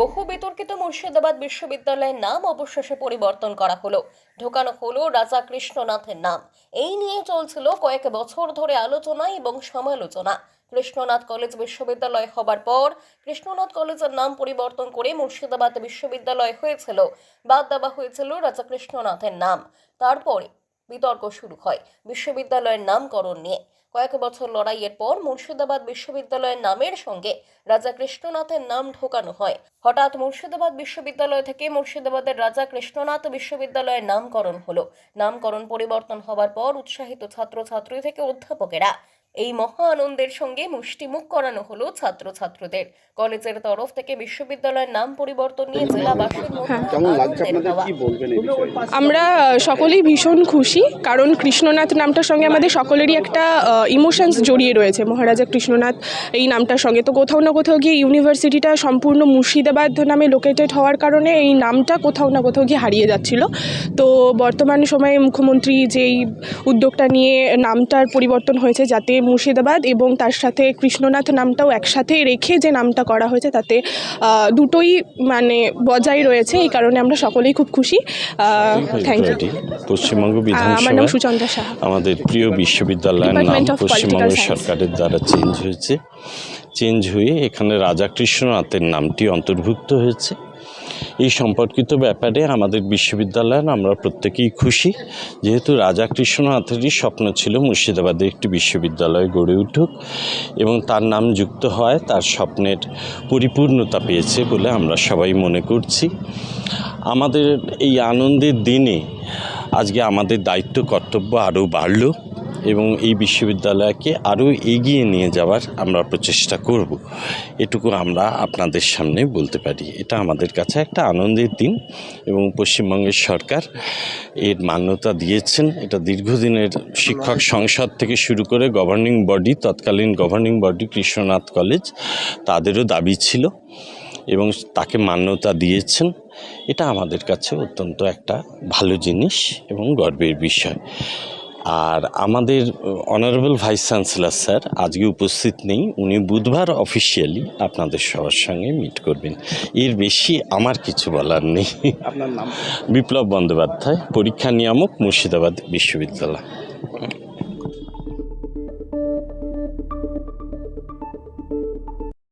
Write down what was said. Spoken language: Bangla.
বহু বিতর্কিত মুর্শিদাবাদ বিশ্ববিদ্যালয়ের নাম অবশেষে পরিবর্তন করা হলো। ঢোকানো হলো রাজা কৃষ্ণনাথের নাম। এই নিয়ে চলছিল কয়েক বছর ধরে আলোচনা এবং সমালোচনা। কৃষ্ণনাথ কলেজ বিশ্ববিদ্যালয় হবার পর কৃষ্ণনাথ কলেজের নাম পরিবর্তন করে মুর্শিদাবাদ বিশ্ববিদ্যালয় হয়েছিল। বাদ দেওয়া হয়েছিল রাজা কৃষ্ণনাথের নাম। তারপরে বিতর্ক শুরু হয়। বিশ্ববিদ্যালয়ের নামকরণ নিয়ে। কয়েক বছর লড়াইয়ের পর মুর্শিদাবাদ বিশ্ববিদ্যালয়ের নামের সঙ্গে রাজা কৃষ্ণনাথের নাম ঢোকানো হয়। হঠাৎ মুর্শিদাবাদ বিশ্ববিদ্যালয় থেকে মুর্শিদাবাদের রাজা কৃষ্ণনাথ বিশ্ববিদ্যালয়ের নামকরণ হলো। নামকরণ পরিবর্তন হওয়ার পর উৎসাহিত ছাত্রছাত্রী থেকে অধ্যাপকেরা এই মহা আনন্দের সঙ্গে মুষ্টিমুখ করানো হলো ছাত্রছাত্রীদের। কলেজের তরফ থেকে বিশ্ববিদ্যালয়ের নাম পরিবর্তন নিয়ে জেলাবাসীর বিষয়ে? আমরা সকলেই ভীষণ খুশি কারণ কৃষ্ণনাথ নামটার সঙ্গে আমাদের সকলেরই একটা ইমোশনস জড়িয়ে রয়েছে। মহারাজা কৃষ্ণনাথ এই নামটার সঙ্গে। তো কোথাও না কোথাও গিয়ে ইউনিভার্সিটিটা সম্পূর্ণ মুর্শিদাবাদ নামে লোকেটেড হওয়ার কারণে এই নামটা কোথাও না কোথাও গিয়ে হারিয়ে যাচ্ছিল। তো বর্তমান সময়ে মুখ্যমন্ত্রী যেই উদ্যোগটা নিয়ে নামটার পরিবর্তন হয়েছে যাতে মুর্শিদাবাদ এবং তার সাথে কৃষ্ণনাথ নামটাও একসাথে রেখে যে নামটা করা হয়েছে তাতে দুটোই মানে বজায় রয়েছে এই কারণে আমরা সকলেই খুব খুশি। থ্যাংক ইউ পশ্চিমবঙ্গ আমার নাম বিধানসভা সুচন্দ্রা সাহা। আমাদের প্রিয় বিশ্ববিদ্যালয়ের নাম পশ্চিমবঙ্গ সরকারের দ্বারা চেঞ্জ হয়েছে। চেঞ্জ হয়ে এখানে রাজা কৃষ্ণনাথের নামটি অন্তর্ভুক্ত হয়েছে। এই সম্পর্কিত ব্যাপারে আমাদের বিশ্ববিদ্যালয়ের আমরা প্রত্যেকেই খুশি। যেহেতু রাজা কৃষ্ণনাথেরই স্বপ্ন ছিল মুর্শিদাবাদে একটি বিশ্ববিদ্যালয় গড়ে উঠুক এবং তার নাম যুক্ত হয়, তার স্বপ্নের পরিপূর্ণতা পেয়েছে বলে আমরা সবাই মনে করছি। আমাদের এই আনন্দের দিনে আজকে আমাদের দায়িত্ব, কর্তব্য আরও বাড়ল। এবং এই বিশ্ববিদ্যালয়কে আরও এগিয়ে নিয়ে যাওয়ার আমরা প্রচেষ্টা করব। এটুকু আমরা আপনাদের সামনে বলতে পারি। এটা আমাদের কাছে একটা আনন্দের দিন এবং পশ্চিমবঙ্গের সরকার এর মান্যতা দিয়েছেন। এটা দীর্ঘদিনের শিক্ষক সংসদ থেকে শুরু করে গভর্নিং বডি তৎকালীন গভর্নিং বডি কৃষ্ণনাথ কলেজ তাদেরও দাবি ছিল এবং তাকে মান্যতা দিয়েছেন। এটা আমাদের কাছে অত্যন্ত একটা ভালো জিনিস এবং গর্বের বিষয়। আর আমাদের অনারেবল ভাইস চ্যান্সেলার স্যার আজকে উপস্থিত নেই। উনি বুধবার অফিসিয়ালি আপনাদের সবার সঙ্গে মিট করবেন। এর বেশি আমার কিছু বলার নেই। আপনার নাম? বিপ্লব বন্দ্যোপাধ্যায় পরীক্ষা নিয়ামক মুর্শিদাবাদ বিশ্ববিদ্যালয়।